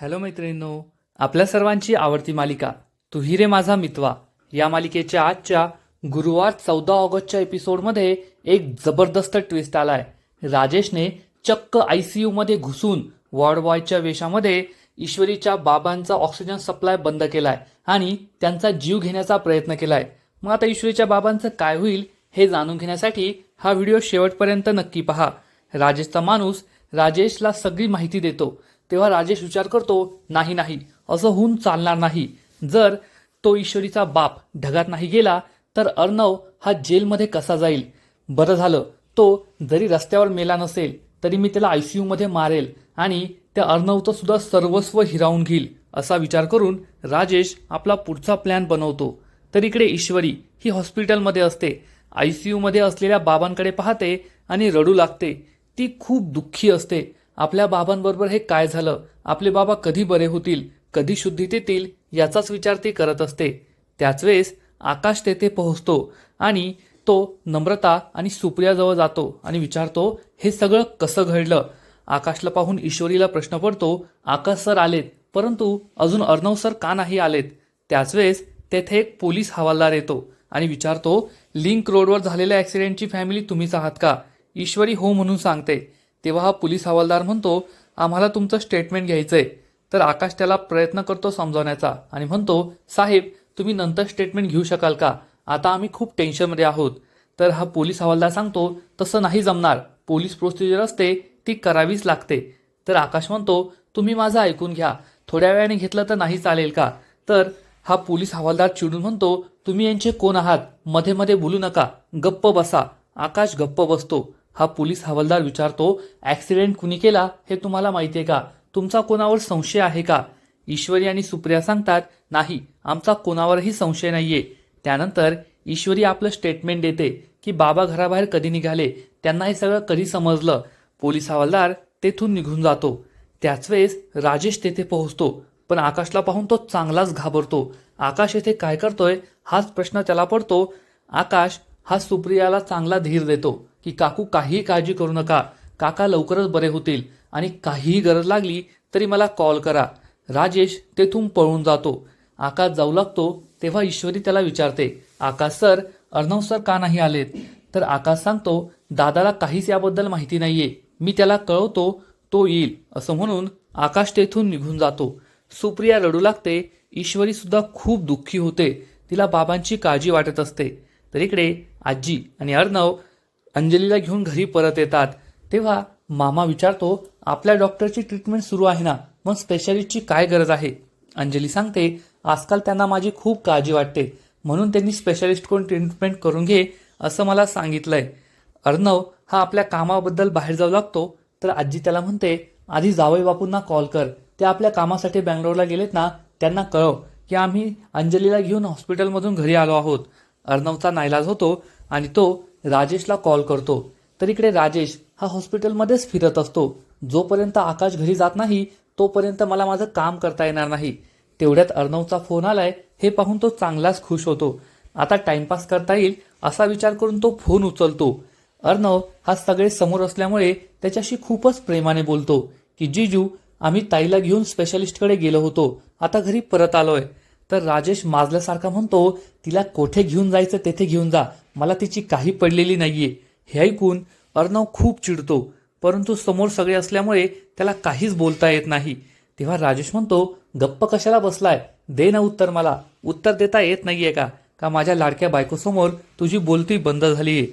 Hello मैत्रिणींनो आपल्या सर्वांची आवडती मालिका तू रे माझा मितवा. या मालिकेच्या आजच्या गुरुवार चौदा ऑगस्टच्या एपिसोडमध्ये एक जबरदस्त ट्विस्ट आलाय. राजेशने चक्क आय सी मध्ये घुसून वॉर्ड बॉयच्या वेशामध्ये ईश्वरीच्या बाबांचा ऑक्सिजन सप्लाय बंद केलाय आणि त्यांचा जीव घेण्याचा प्रयत्न केलाय. मग आता ईश्वरीच्या बाबांचं काय होईल हे जाणून घेण्यासाठी हा व्हिडिओ शेवटपर्यंत नक्की पहा. राजेशचा माणूस राजेशला सगळी माहिती देतो. तेव्हा राजेश विचार करतो नाही नाही असं होऊन चालणार नाही. जर तो ईश्वरीचा बाप ढगात नाही गेला तर अर्णव हा जेलमध्ये कसा जाईल? बरं झालं तो जरी रस्त्यावर मेला नसेल तरी मी त्याला आय सी यूमध्ये मारेल आणि त्या अर्णवचं सुद्धा सर्वस्व हिरावून घेईल असा विचार करून राजेश आपला पुढचा प्लॅन बनवतो. तर इकडे ईश्वरी ही हॉस्पिटलमध्ये असते. आय सी यूमध्ये असलेल्या बाबांकडे पाहते आणि रडू लागते. ती खूप दुःखी असते. आपल्या बाबांबरोबर हे काय झालं? आपले बाबा कधी बरे होतील? कधी शुद्धीत येतील याचाच विचार ती करत असते. त्याच वेळेस आकाश तेथे पोहोचतो आणि तो नम्रता आणि सुप्रियाजवळ जातो आणि विचारतो हे सगळं कसं घडलं? आकाशला पाहून ईश्वरीला प्रश्न पडतो आकाश सर आलेत परंतु अजून अर्णव सर का नाही आलेत? त्याच वेळेस तेथे एक पोलीस हवालदार येतो आणि विचारतो लिंक रोडवर झालेल्या ॲक्सिडेंटची फॅमिली तुम्हीच आहात का? ईश्वरी हो म्हणून सांगते. तेव्हा हा पोलीस हवालदार म्हणतो आम्हाला तुमचं स्टेटमेंट घ्यायचं आहे तर आकाश त्याला प्रयत्न करतो समजावण्याचा आणि म्हणतो साहेब तुम्ही नंतर स्टेटमेंट घेऊ शकाल का? आता आम्ही खूप टेन्शनमध्ये आहोत. तर हा पोलीस हवालदार सांगतो तसं नाही जमणार. पोलीस प्रोसिजर असते ती करावीच लागते. तर आकाश म्हणतो तुम्ही माझं ऐकून घ्या. थोड्या वेळाने घेतलं तर नाही चालेल का? तर हा पोलीस हवालदार चिडून म्हणतो तुम्ही यांचे कोण आहात? मध्ये मध्ये बोलू नका. गप्प बसा. आकाश गप्प बसतो. हा पोलीस हवालदार विचारतो ॲक्सिडेंट कुणी केला हे तुम्हाला माहिती आहे का? तुमचा कोणावर संशय आहे का? ईश्वरी आणि सुप्रिया सांगतात नाही आमचा कोणावरही संशय नाहीये. त्यानंतर ईश्वरी आपलं स्टेटमेंट देते की बाबा घराबाहेर कधी निघाले? त्यांना हे सगळं कधी समजलं? पोलीस हवालदार तेथून निघून जातो. त्याच वेळेस राजेश तेथे पोहोचतो पण आकाशला पाहून तो चांगलाच घाबरतो. आकाश येथे काय करतोय? हाच प्रश्न त्याला पडतो. आकाश हा सुप्रियाला चांगला धीर देतो. की काकू काहीही काळजी करू नका. काका लवकरच बरे होतील. आणि काहीही गरज लागली तरी मला कॉल करा. राजेश तेथून पळून जातो. आकाश जाऊ लागतो तेव्हा ईश्वरी त्याला विचारते आकाश सर अर्णव सर का नाही आलेत? तर आकाश सांगतो दादाला काहीच याबद्दल माहिती नाहीये. मी त्याला कळवतो तो येईल. असं म्हणून आकाश तेथून निघून जातो. सुप्रिया रडू लागते. ईश्वरी सुद्धा खूप दुःखी होते. तिला बाबांची काळजी वाटत असते. तर इकडे आजी आणि अर्णव अंजलीला घेऊन घरी परत येतात. तेव्हा मामा विचारतो आपल्या डॉक्टरची ट्रीटमेंट सुरू आहे ना? मग स्पेशालिस्टची काय गरज आहे? अंजली सांगते आजकाल त्यांना माझी खूप काळजी वाटते. म्हणून त्यांनी स्पेशालिस्टकडून कोण ट्रीटमेंट करून घे असं मला सांगितलंय. अर्णव हा आपल्या कामाबद्दल बाहेर जाऊ लागतो. तर आजी त्याला म्हणते आधी जावई बापूंना कॉल कर. ते आपल्या कामासाठी बँगलोरला गेलेत ना त्यांना कळव की आम्ही अंजलीला घेऊन हॉस्पिटलमधून घरी आलो आहोत. अर्णवचा नाईलाज होतो आणि तो राजेशला कॉल करतो. तर इकडे राजेश हा हॉस्पिटलमध्येच फिरत असतो. जोपर्यंत आकाश घरी जात नाही तोपर्यंत मला माझं काम करता येणार नाही. तेवढ्यात अर्णवचा फोन आलाय हे पाहून तो चांगलाच खुश होतो. आता टाइमपास करता येईल असा विचार करून तो फोन उचलतो. अर्णव हा सगळे समोर असल्यामुळे त्याच्याशी खूपच प्रेमाने बोलतो की जीजू आम्ही ताईला घेऊन स्पेशलिस्टकडे गेलो होतो. आता घरी परत आलोय. तर राजेश माजल्यासारखा म्हणतो तिला कोठे घेऊन जायचं तेथे घेऊन जा. मला तिची काही पडलेली नाही आहे हे ऐकून अर्णव खूप चिडतो परंतु समोर सगळे असल्यामुळे त्याला काहीच बोलता येत नाही. तेव्हा राजेश म्हणतो गप्प कशाला बसलाय? दे ना उत्तर मला. उत्तर देता येत नाहीये का? का माझ्या लाडक्या बायकोसमोर तुझी बोलती बंद झालीये?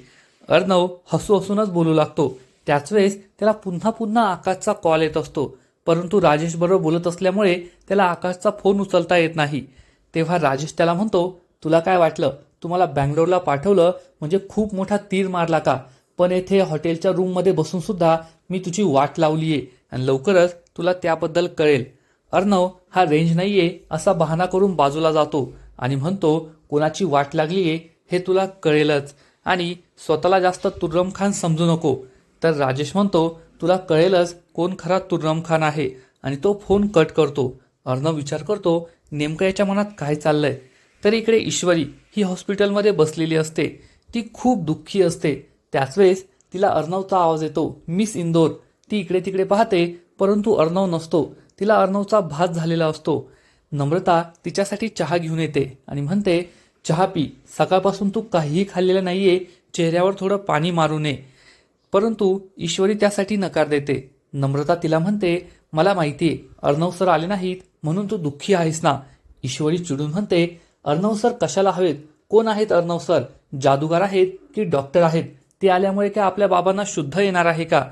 अर्णव हसू हसूनच बोलू लागतो. त्याच वेळेस त्याला पुन्हा पुन्हा आकाशचा कॉल येत असतो परंतु राजेश बरोबर बोलत असल्यामुळे त्याला आकाशचा फोन उचलता येत नाही. तेव्हा राजेश त्याला म्हणतो तुला काय वाटलं? तुम्हाला बँगलोरला पाठवलं म्हणजे खूप मोठा तीर मारला का? पण येथे हॉटेलच्या रूममध्ये बसून सुद्धा मी तुझी वाट लावली आहे आणि लवकरच तुला त्याबद्दल कळेल. अर्णव हा रेंज नाही आहे असा बहाणा करून बाजूला जातो आणि म्हणतो कोणाची वाट लागली आहे हे तुला कळेलच. आणि स्वतःला जास्त तुर्रम खान समजू नको. तर राजेश म्हणतो तुला कळेलच कोण खरा तुर्रम खान आहे. आणि तो फोन कट करतो. अर्णव विचार करतो नेमकं याच्या मनात काय चाललंय? तर इकडे ईश्वरी ही हॉस्पिटलमध्ये बसलेली असते. ती खूप दुःखी असते. त्याच वेळेस तिला अर्णवचा आवाज येतो. मिस इंदोर ती इकडे तिकडे पाहते परंतु अर्णव नसतो. तिला अर्णवचा भात झालेला असतो. नम्रता तिच्यासाठी चहा घेऊन येते आणि म्हणते चहा पी. सकाळपासून तू काहीही खाल्लेलं नाहीये. चेहऱ्यावर थोडं पाणी मारू नये. परंतु ईश्वरी त्यासाठी नकार देते. नम्रता तिला म्हणते मला माहिती आहे अर्णव सर आले नाहीत म्हणून तू दुःखी आहेस ना. ईश्वरी चिडून म्हणते अर्णव सर कशाला हवेत? कोण आहेत अर्णव सर? जादूगार आहेत की डॉक्टर आहेत? ते आल्यामुळे काय आपल्या बाबांना शुद्ध येणार आहे का?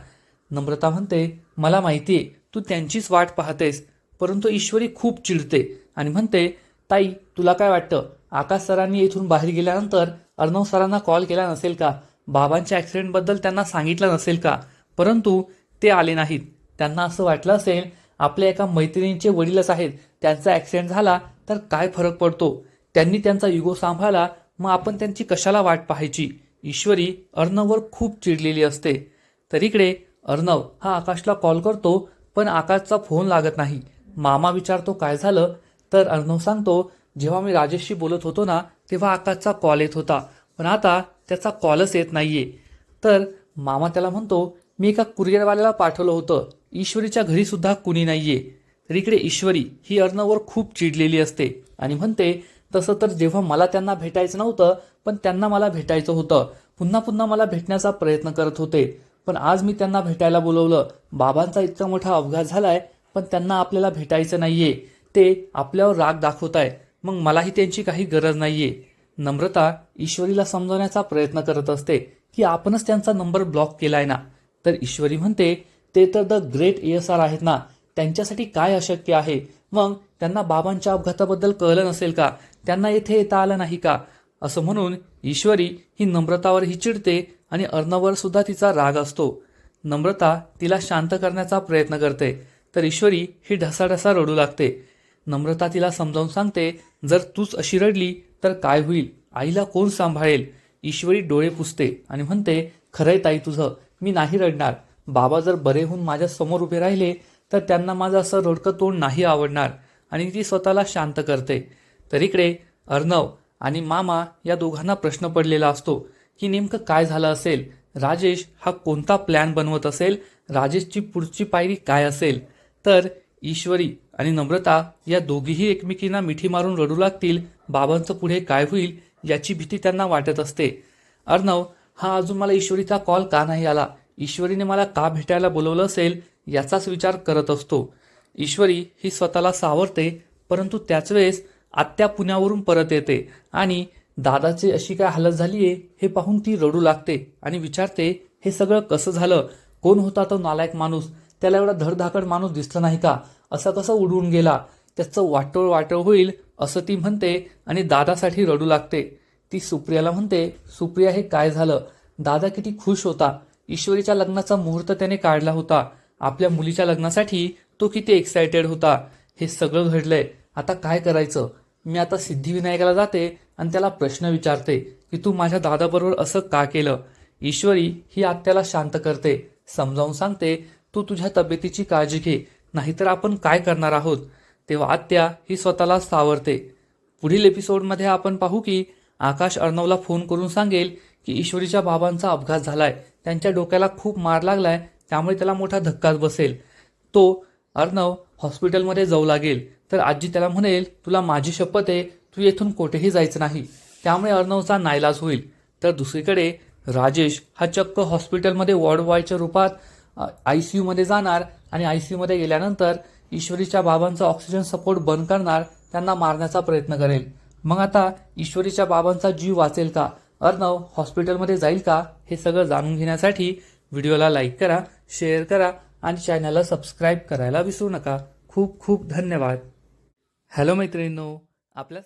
नम्रता म्हणते मला माहिती आहे तू त्यांचीच वाट पाहतेस परंतु ईश्वरी खूप चिडते. आणि म्हणते ताई तुला काय वाटतं? आकाश सरांनी इथून बाहेर गेल्यानंतर अर्णव सरांना कॉल केला नसेल का? बाबांच्या ॲक्सिडेंटबद्दल त्यांना सांगितलं नसेल का? परंतु ते आले नाहीत. त्यांना असं वाटलं असेल आपल्या एका मैत्रिणींचे वडीलच आहेत. त्यांचा ॲक्सिडेंट झाला तर काय फरक पडतो? त्यांनी त्यांचा युगो सांभाळला मग आपण त्यांची कशाला वाट पाहायची? ईश्वरी अर्णववर खूप चिडलेली असते. तर इकडे अर्णव हा आकाशला कॉल करतो पण आकाशचा फोन लागत नाही. मामा विचारतो काय झालं? तर अर्णव सांगतो जेव्हा मी राजेशशी बोलत होतो ना तेव्हा आकाशचा कॉल येत होता. पण आता त्याचा कॉलच येत नाहीये. तर मामा त्याला म्हणतो मी एका कुरिअरवाल्याला पाठवलं होतं. ईश्वरीच्या घरीसुद्धा कुणी नाहीये. तर इकडे ईश्वरी ही अर्णववर खूप चिडलेली असते आणि म्हणते तसं तर जेव्हा मला त्यांना भेटायचं नव्हतं पण त्यांना मला भेटायचं होतं. पुन्हा पुन्हा मला भेटण्याचा प्रयत्न करत होते. पण आज मी त्यांना भेटायला बोलवलं. बाबांचा इतका मोठा अपघात झालाय पण त्यांना आपल्याला भेटायचं नाहीये. ते आपल्यावर राग दाखवत आहे मग मलाही त्यांची काही गरज नाहीये. नम्रता ईश्वरीला समजवण्याचा प्रयत्न करत असते की आपणच त्यांचा नंबर ब्लॉक केलाय ना. तर ईश्वरी म्हणते ते तर द ग्रेट एस आर आहेत ना. त्यांच्यासाठी काय अशक्य आहे? मग त्यांना बाबांच्या अपघाताबद्दल कळलं नसेल का? त्यांना येथे येता आलं नाही का? असं म्हणून ईश्वरी ही नम्रतावरही चिडते आणि अर्णवर सुद्धा तिचा राग असतो. नम्रता तिला शांत करण्याचा प्रयत्न करते तर ईश्वरी ही ढसाढसा रडू लागते. नम्रता तिला समजावून सांगते जर तूच अशी रडली तर काय होईल? आईला कोण सांभाळेल? ईश्वरी डोळे पुसते आणि म्हणते खरंय ताई तुझं मी नाही रडणार. बाबा जर बरे होऊन माझ्यासमोर उभे राहिले तर त्यांना माझं असं रोडकं तोंड नाही आवडणार आणि ती स्वतःला शांत करते. तर इकडे अर्णव आणि मामा या दोघांना प्रश्न पडलेला असतो की नेमकं काय झालं असेल? राजेश हा कोणता प्लॅन बनवत असेल? राजेशची पुढची पायरी काय असेल? तर ईश्वरी आणि नम्रता या दोघीही एकमेकींना मिठी मारून रडू लागतील. बाबांचं पुढे काय होईल याची भीती त्यांना वाटत असते. अर्णव हा अजून मला ईश्वरीचा कॉल का नाही आला? ईश्वरीने मला का भेटायला बोलवलं असेल याचाच विचार करत असतो. ईश्वरी ही स्वतःला सावरते परंतु त्याच वेळेस आत्या पुण्यावरून परत येते आणि दादाची अशी काय हालत झाली आहे हे पाहून ती रडू लागते आणि विचारते हे सगळं कसं झालं? कोण होता तो नालायक माणूस? त्याला एवढा धडधाकड माणूस दिसला नाही का? असा कसा उडून गेला? त्याचं वाटोळ वाटोळ होईल असं ती म्हणते आणि दादासाठी रडू लागते. ती सुप्रियाला म्हणते सुप्रिया हे काय झालं? दादा किती खुश होता. ईश्वरीच्या लग्नाचा मुहूर्त त्याने काढला होता. आपल्या मुलीच्या लग्नासाठी तो किती एक्सायटेड होता. हे सगळं घडलंय. आता काय करायचं? मी आता सिद्धिविनायकाला जाते आणि त्याला प्रश्न विचारते की तू माझ्या दादाबरोबर असं का केलं? ईश्वरी ही आत्याला शांत करते. समजावून सांगते तू तुझ्या तब्येतीची काळजी घे नाहीतर आपण काय करणार आहोत? तेव्हा आत्या ही स्वतःला सावरते. पुढील एपिसोडमध्ये आपण पाहू की आकाश अर्णवला फोन करून सांगेल की ईश्वरीच्या बाबांचा अपघात झालाय. त्यांच्या डोक्याला खूप मार लागलाय त्यामुळे त्याला मोठा धक्काच बसेल. तो अर्णव हॉस्पिटलमध्ये जाऊ लागेल. तर आजी त्याला म्हणेल तुला माझी शपथ आहे तू येथून कुठेही जायचं नाही. त्यामुळे अर्णवचा नाईलाज होईल. तर दुसरीकडे राजेश हा चक्क हॉस्पिटलमध्ये वॉर्ड बॉयच्या रूपात आय सी यूमध्ये जाणार आणि आय सी यूमध्ये गेल्यानंतर ईश्वरीच्या बाबांचा ऑक्सिजन सपोर्ट बंद करणार त्यांना मारण्याचा प्रयत्न करेल. मग आता ईश्वरीच्या बाबांचा जीव वाचेल का? अर्णव हॉस्पिटलमध्ये जाईल का? हे सगळं जाणून घेण्यासाठी व्हिडिओला लाईक करा शेअर करा आणि चॅनलला सबस्क्राईब करायला विसरू नका. खूप खूप धन्यवाद. हॅलो मैत्रिणींनो आपल्या